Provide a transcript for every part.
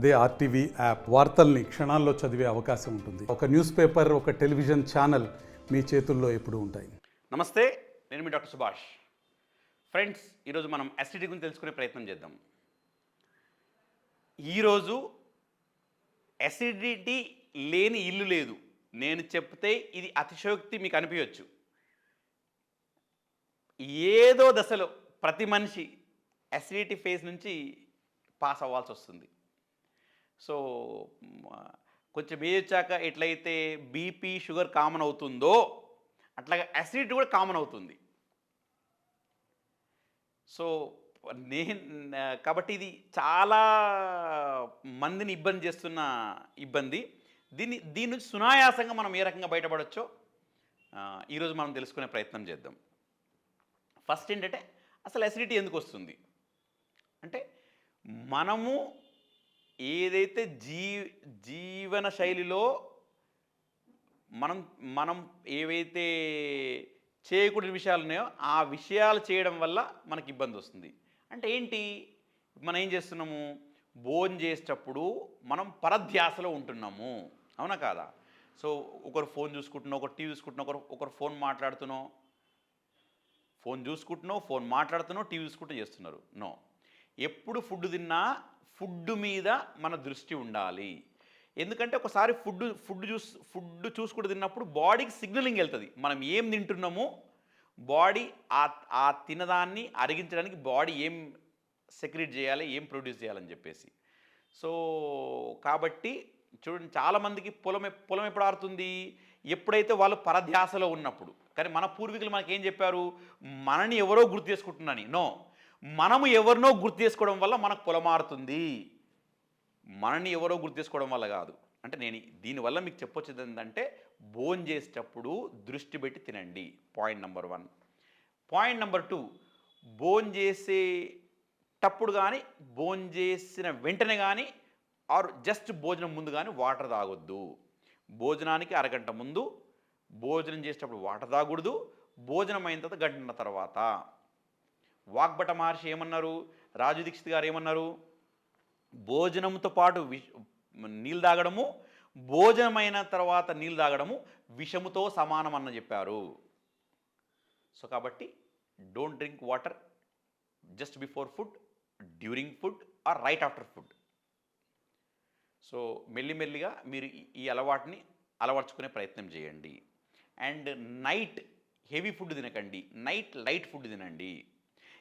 అదే RTV app వార్తల్ని క్షణాల్లో చదివే అవకాశం ఉంటుంది. ఒక న్యూస్ పేపర్ ఒక టెలివిజన్ ఛానల్ మీ చేతుల్లో ఎప్పుడు ఉంటాయి. నమస్తే నేను మీ డాక్టర్ సుభాష్. ఫ్రెండ్స్ ఈరోజు మనం అసిడిటీ గురించి తెలుసుకునే ప్రయత్నం చేద్దాం. ఈరోజు అసిడిటీ లేని ఇల్లు లేదు. నేను చెప్తే ఇది అతిశయోక్తి మీకు అనిపించవచ్చు ఏదో దశలో ప్రతి మనిషి అసిడిటీ ఫేజ్ నుంచి పాస్ అవ్వాల్సి వస్తుంది. సో కొంచెం ఏజ్ వచ్చాక ఎట్లయితే బీపీ షుగర్ కామన్ అవుతుందో అట్లాగే అసిడిటీ కూడా కామన్ అవుతుంది. సో నేను కాబట్టి ఇది చాలా మందిని ఇబ్బంది చేస్తున్న ఇబ్బంది. దీన్ని దీని నుంచి సునాయాసంగా మనం ఏ రకంగా బయటపడచ్చో ఈరోజు మనం తెలుసుకునే ప్రయత్నం చేద్దాం. ఫస్ట్ ఏంటంటే అసలు అసిడిటీ ఎందుకు వస్తుంది? అంటే మనము ఏదైతే జీ జీవన శైలిలో మనం మనం ఏవైతే చేయకూడని విషయాలు ఉన్నాయో ఆ విషయాలు చేయడం వల్ల మనకి ఇబ్బంది వస్తుంది. అంటే ఏంటి? మనం ఏం చేస్తున్నాము? భోజనం చేసేటప్పుడు మనం పరధ్యాసలో ఉంటున్నాము. అవునా కాదా? సో ఒకరు ఫోన్ చూసుకుంటున్నావు ఒకరు టీవీ చూసుకుంటున్నావు ఒకరు ఒకరు ఫోన్ మాట్లాడుతున్నావు. ఫోన్ చూసుకుంటున్నావు ఫోన్ మాట్లాడుతున్నావు టీవీ చూసుకుంటూ చేస్తున్నారు. నో. ఎప్పుడు ఫుడ్ తిన్నా ఫుడ్ మీద మన దృష్టి ఉండాలి. ఎందుకంటే ఒకసారి ఫుడ్ ఫుడ్ చూస్ ఫుడ్ చూసుకుంటూ తిన్నప్పుడు బాడీకి సిగ్నలింగ్ వెళ్తుంది. మనం ఏం తింటున్నామో బాడీ ఆ ఆ తినదాన్ని అరిగించడానికి బాడీ ఏం సెక్రెట్ చేయాలి ఏం ప్రొడ్యూస్ చేయాలని చెప్పేసి. సో కాబట్టి చూడండి చాలామందికి పొలం పొలం ఎప్పుడు ఆడుతుంది ఎప్పుడైతే వాళ్ళు పరధ్యాసలో ఉన్నప్పుడు. కానీ మన పూర్వీకులు మనకేం చెప్పారు? మనని ఎవరో గుర్తు చేసుకుంటున్నాని నో. మనము ఎవరినో గుర్తు చేసుకోవడం వల్ల మనకు పొలమారుతుంది. మనని ఎవరో గుర్తు చేసుకోవడం వల్ల కాదు. అంటే నేను దీనివల్ల మీకు చెప్పొచ్చేది ఏంటంటే భోజనం చేసేటప్పుడు దృష్టి పెట్టి తినండి. Point number one point number two భోజనం చేసేటప్పుడు కానీ భోజనం చేసిన వెంటనే కానీ ఆర్ జస్ట్ భోజనం ముందు కానీ వాటర్ తాగొద్దు. భోజనానికి అరగంట ముందు భోజనం చేసేటప్పుడు వాటర్ తాగకూడదు భోజనం అయిన తర్వాత గంటన్న తర్వాత. వాగ్భట మహర్షి ఏమన్నారు? రాజు దీక్షిత్ గారు ఏమన్నారు? భోజనంతో పాటు విష నీళ్ళు తాగడము భోజనమైన తర్వాత నీళ్ళు తాగడము విషముతో సమానం అన్న చెప్పారు. సో కాబట్టి don't drink water just before food during food or right after food so మెల్లిమెల్లిగా మీరు ఈ- ఈ అలవాటుని అలవర్చుకునే ప్రయత్నం చేయండి. అండ్ నైట్ హెవీ ఫుడ్ తినకండి. నైట్ లైట్ ఫుడ్ తినండి.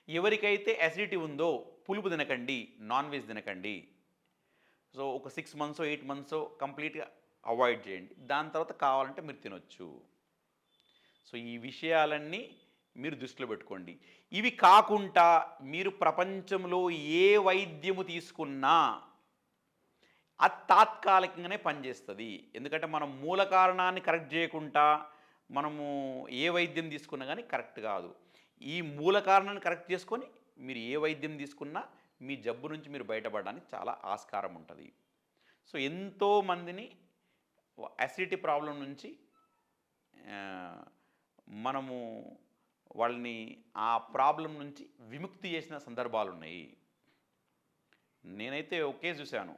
ఎవరికైతే అసిడిటీ ఉందో పులుపు తినకండి నాన్ వెజ్ తినకండి. సో ఒక సిక్స్ మంత్స్ ఎయిట్ మంత్స్ కంప్లీట్గా అవాయిడ్ చేయండి. దాని తర్వాత కావాలంటే మీరు తినొచ్చు. సో ఈ విషయాలన్నీ మీరు దృష్టిలో పెట్టుకోండి. ఇవి కాకుండా మీరు ప్రపంచంలో ఏ వైద్యము తీసుకున్నా అది తాత్కాలికంగానే పనిచేస్తుంది. ఎందుకంటే మనం మూల కారణాన్ని కరెక్ట్ చేయకుండా మనము ఏ వైద్యం తీసుకున్నా కానీ కరెక్ట్ కాదు. ఈ మూల కారణాన్ని కరెక్ట్ చేసుకొని మీరు ఏ వైద్యం తీసుకున్నా మీ జబ్బు నుంచి మీరు బయటపడడానికి చాలా ఆస్కారం ఉంటుంది. సో ఎంతో మందిని అసిడిటీ ప్రాబ్లం నుంచి మనము వాళ్ళని ఆ ప్రాబ్లం నుంచి విముక్తి చేసిన సందర్భాలు ఉన్నాయి. నేనైతే ఒకే చూశాను.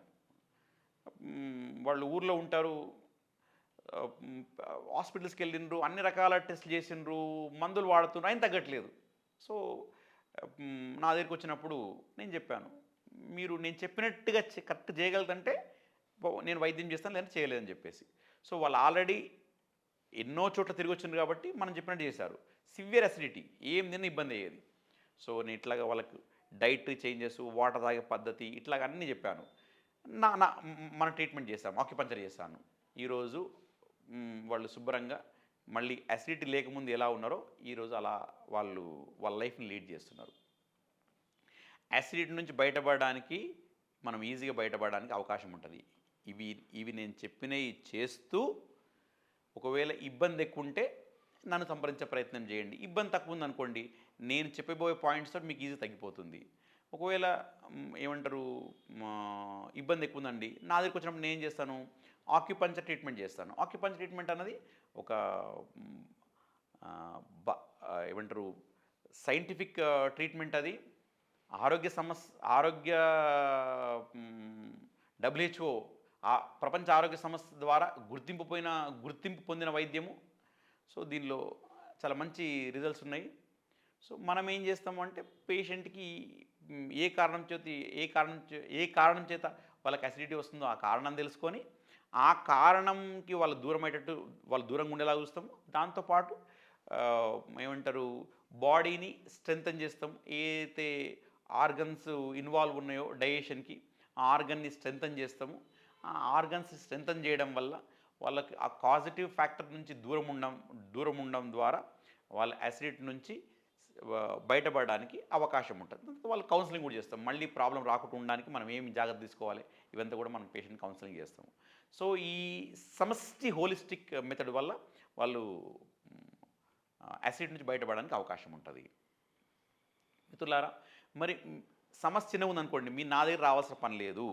వాళ్ళు ఊర్లో ఉంటారు హాస్పిటల్స్కి వెళ్ళిండ్రు అన్ని రకాల టెస్ట్లు చేసిండ్రు మందులు వాడుతున్నారు ఆయన తగ్గట్లేదు. సో నా దగ్గరికి వచ్చినప్పుడు నేను చెప్పాను మీరు నేను చెప్పినట్టుగా చే- కరెక్ట్ చేయగలదంటే నేను వైద్యం చేస్తాను లేదంటే చేయలేదని చెప్పేసి. సో వాళ్ళు ఆల్రెడీ ఎన్నో చోట్ల తిరిగి వచ్చింది కాబట్టి మనం చెప్పినట్టు చేశారు. సివియర్ అసిడిటీ ఏం తిన్న ఇబ్బంది అయ్యేది. సో నేను ఇట్లాగా వాళ్ళకు డైట్ చేంజెస్ వాటర్ తాగే పద్ధతి ఇట్లాగ అన్నీ చెప్పాను. నా నా మన ట్రీట్మెంట్ చేశాము ఆక్యుపంచర్ చేశాను. ఈరోజు వాళ్ళు శుభ్రంగా మళ్ళీ అసిడిటీ లేకముందు ఎలా ఉన్నారో ఈరోజు అలా వాళ్ళు వాళ్ళ లైఫ్ని లీడ్ చేస్తున్నారు. యాసిడిటీ నుంచి బయటపడడానికి మనం ఈజీగా బయటపడడానికి అవకాశం ఉంటుంది. ఇవి ఇవి నేను చెప్పినవి చేస్తూ ఒకవేళ ఇబ్బంది ఎక్కువ ఉంటే నన్ను సంప్రదించే ప్రయత్నం చేయండి. ఇబ్బంది తక్కువ ఉందనుకోండి నేను చెప్పబోయే పాయింట్స్ మీకు ఈజీ తగ్గిపోతుంది. ఒకవేళ ఏమంటారు మా, ఇబ్బంది ఎక్కువ ఉందండి నా దగ్గరికి వచ్చినప్పుడు నేను ఏం చేస్తాను? ఆక్యుపంచర్ ట్రీట్మెంట్ చేస్తాను. ఆక్యుపంచర్ ట్రీట్మెంట్ అన్నది ఒక బ- ఏమంటారు సైంటిఫిక్ ట్రీట్మెంట్ అది. ఆరోగ్య సమస్య ఆరోగ్య డబ్ల్యూహెచ్ఓ ప్రపంచ ఆరోగ్య సంస్థ ద్వారా గుర్తింపు పోయిన గుర్తింపు పొందిన వైద్యము. సో దీనిలో చాలా మంచి రిజల్ట్స్ ఉన్నాయి. సో మనం ఏం చేస్తాము అంటే పేషెంట్కి ఏ కారణం చేతి ఏ కారణం చే- ఏ కారణం చేత వాళ్ళకి అసిడిటీ వస్తుందో ఆ కారణం తెలుసుకొని ఆ కారణంకి వాళ్ళు దూరం అయ్యేటట్టు వాళ్ళు దూరంగా ఉండేలా చూస్తాము దాంతోపాటు ఏమంటారు బాడీని స్ట్రెంగ్తన్ చేస్తాం. ఏదైతే ఆర్గన్స్ ఇన్వాల్వ్ ఉన్నాయో డైజెషన్కి ఆ ఆర్గన్ని స్ట్రెంగ్తన్ చేస్తాము. ఆ ఆర్గన్స్ స్ట్రెంగ్తన్ చేయడం వల్ల వాళ్ళకి ఆ పాజిటివ్ ఫ్యాక్టర్ నుంచి దూరం ఉండడం దూరం ఉండడం ద్వారా వాళ్ళ యాసిడిటీ నుంచి బయటపడడానికి అవకాశం ఉంటుంది. వాళ్ళు కౌన్సిలింగ్ కూడా చేస్తాం. మళ్ళీ ప్రాబ్లం రాకుండా ఉండడానికి మనం ఏమి జాగ్రత్త తీసుకోవాలి? ఇవంతా కూడా మనం పేషెంట్ కౌన్సిలింగ్ చేస్తాము. సో ఈ సమష్టి హోలిస్టిక్ మెథడ్ వల్ల వాళ్ళు యాసిడ్ నుంచి బయటపడడానికి అవకాశం ఉంటుంది. మిత్రులారా మరి మ్, సమస్య చిన్నగా ఉందనుకోండి మీ నా దగ్గర రావాల్సిన పని లేదు.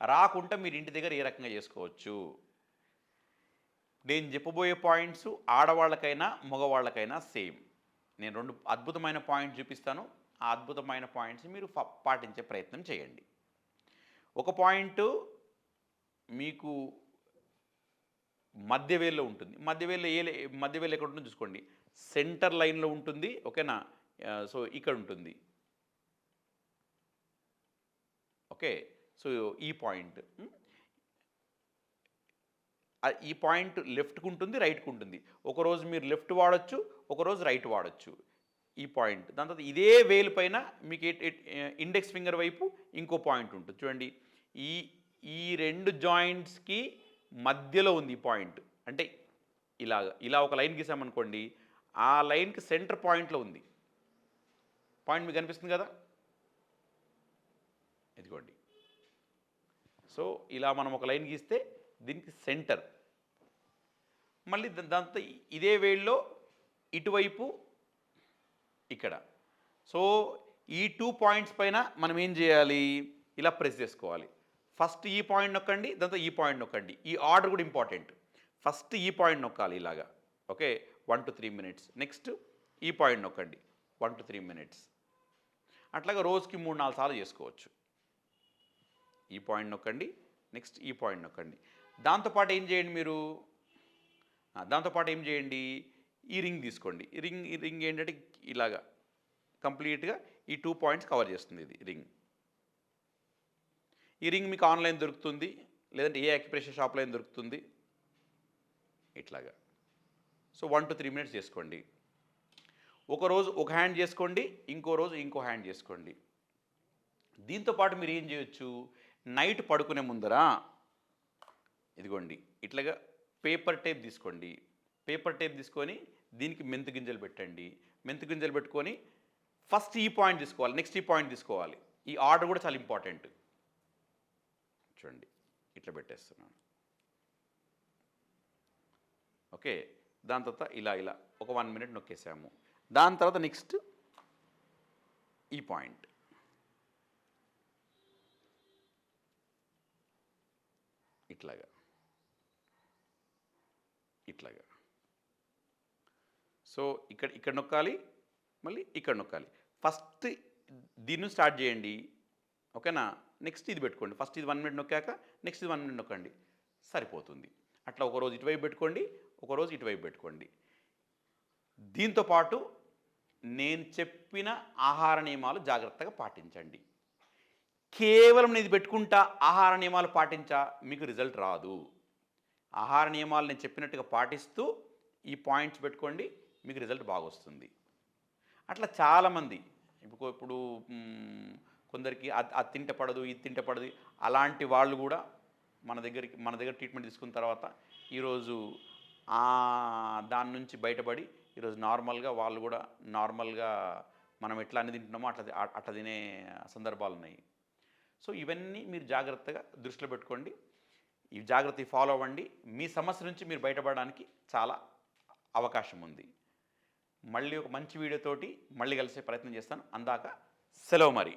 రాకుండా మీరు ఇంటి దగ్గర ఏ రకంగా చేసుకోవచ్చు? నేను చెప్పబోయే పాయింట్స్ ఆడవాళ్ళకైనా మగవాళ్ళకైనా సేమ్. నేను రెండు అద్భుతమైన పాయింట్స్ చూపిస్తాను. ఆ అద్భుతమైన పాయింట్స్ మీరు పాటించే ప్రయత్నం చేయండి. ఒక పాయింట్ మీకు మధ్యవేల్లో ఉంటుంది. మధ్యవేల్లో ఏ లే- మధ్యవేలు ఎక్కడ ఉంటుందో చూసుకోండి. సెంటర్ లైన్లో ఉంటుంది. ఓకేనా? సో ఇక్కడ ఉంటుంది. ఓకే? సో ఈ పాయింట్. ఈ పాయింట్ లెఫ్ట్కి ఉంటుంది రైట్కి ఉంటుంది. ఒకరోజు మీరు లెఫ్ట్ వాడచ్చు ఒకరోజు రైట్ వాడచ్చు ఈ పాయింట్. దాని తర్వాత ఇదే వేలు పైన మీకు ఇండెక్స్ ఫింగర్ వైపు ఇంకో పాయింట్ ఉంటుంది. చూడండి. ఈ ఈ రెండు జాయింట్స్కి మధ్యలో ఉంది ఈ పాయింట్. అంటే ఇలా ఇలా ఒక లైన్ గీసామనుకోండి ఆ లైన్కి సెంటర్ పాయింట్లో ఉంది. పాయింట్ మీకు కనిపిస్తుంది కదా? ఇదిగోండి. సో ఇలా మనం ఒక లైన్ గీస్తే దీనికి సెంటర్. మళ్ళీ దాంతో ఇదే వేళ్ళలో ఇటువైపు ఇక్కడ. సో ఈ టూ పాయింట్స్ పైన మనం ఏం చేయాలి? ఇలా ప్రెస్ చేసుకోవాలి. ఫస్ట్ ఈ పాయింట్ నొక్కండి దాంతో ఈ పాయింట్ నొక్కండి. ఈ ఆర్డర్ కూడా ఇంపార్టెంట్. ఫస్ట్ ఈ పాయింట్ నొక్కాలి ఇలాగా. Okay? One two three minutes. Next ఈ పాయింట్ నొక్కండి. One two three minutes. అట్లాగా రోజుకి మూడు నాలుగు సార్లు చేసుకోవచ్చు. ఈ పాయింట్ నొక్కండి. నెక్స్ట్ ఈ పాయింట్ నొక్కండి. దాంతోపాటు ఏం చేయండి మీరు? దాంతోపాటు ఏం చేయండి? ఈ రింగ్ తీసుకోండి. ఈ రింగ్ ఈ రింగ్ ఏంటంటే ఇలాగా కంప్లీట్గా ఈ టూ పాయింట్స్ కవర్ చేస్తుంది ఇది రింగ్. ఈ రింగ్ మీకు ఆన్లైన్ దొరుకుతుంది లేదంటే ఏ అక్యుప్రెషర్ షాప్లో అయినా దొరుకుతుంది. ఇట్లాగా. So one two three minutes చేసుకోండి. ఒక రోజు ఒక హ్యాండ్ చేసుకోండి ఇంకో రోజు ఇంకో హ్యాండ్ చేసుకోండి. దీంతో పాటు మీరు ఏం చేయొచ్చు? నైట్ పడుకునే ముందర ఇదిగోండి ఇట్లాగా పేపర్ టేప్ తీసుకోండి. పేపర్ టేప్ తీసుకొని దీనికి మెంతు గింజలు పెట్టండి. మెంతు గింజలు పెట్టుకొని ఫస్ట్ ఈ పాయింట్ తీసుకోవాలి నెక్స్ట్ ఈ పాయింట్ తీసుకోవాలి. ఈ ఆర్డర్ కూడా చాలా ఇంపార్టెంట్. చూడండి. ఇట్లా పెట్టేస్తున్నాను. ఓకే దాని తర్వాత ఇలా ఇలా ఒక వన్ మినిట్ నొక్కేసాము. దాని తర్వాత నెక్స్ట్ ఈ పాయింట్. ఇట్లాగా. ఇట్లాగా. సో ఇక్కడ ఇక్కడ నొక్కాలి మళ్ళీ ఇక్కడ నొక్కాలి. ఫస్ట్ దీన్ని స్టార్ట్ చేయండి. ఓకేనా? నెక్స్ట్ ఇది పెట్టుకోండి. ఫస్ట్ ఇది వన్ మినిట్ నొక్కాక నెక్స్ట్ ఇది వన్ మినిట్ నొక్కండి. సరిపోతుంది. అట్లా ఒక రోజు ఇటువైపు పెట్టుకోండి ఒక రోజు ఇటువైపు పెట్టుకోండి. దీంతో పాటు నేను చెప్పిన ఆహార నియమాలు జాగ్రత్తగా పాటించండి. కేవలం నేను ఇది పెట్టుకుంటా ఆహార నియమాలు పాటించా మీకు రిజల్ట్ రాదు. ఆహార నియమాలు నేను చెప్పినట్టుగా పాటిస్తూ ఈ పాయింట్స్ పెట్టుకోండి మీకు రిజల్ట్ బాగా వస్తుంది. అట్లా చాలామంది ఇప్పుడు ఇప్పుడు కొందరికి అది తింట పడదు ఇది తింట పడదు అలాంటి వాళ్ళు కూడా మన దగ్గరికి మన దగ్గర ట్రీట్మెంట్ తీసుకున్న తర్వాత ఈరోజు దాని నుంచి బయటపడి ఈరోజు నార్మల్గా వాళ్ళు కూడా నార్మల్గా మనం ఎట్లా అన్ని తింటున్నామో అట్లా అట్లా తినే సందర్భాలు ఉన్నాయి. సో ఇవన్నీ మీరు జాగ్రత్తగా దృష్టిలో పెట్టుకోండి. ఈ జాగ్రత్త ఫాలో అవ్వండి. మీ సమస్య నుంచి మీరు బయటపడడానికి చాలా అవకాశం ఉంది. మళ్ళీ ఒక మంచి వీడియోతోటి మళ్ళీ కలిసే ప్రయత్నం చేస్తాను. అందాక సెలవు మరి.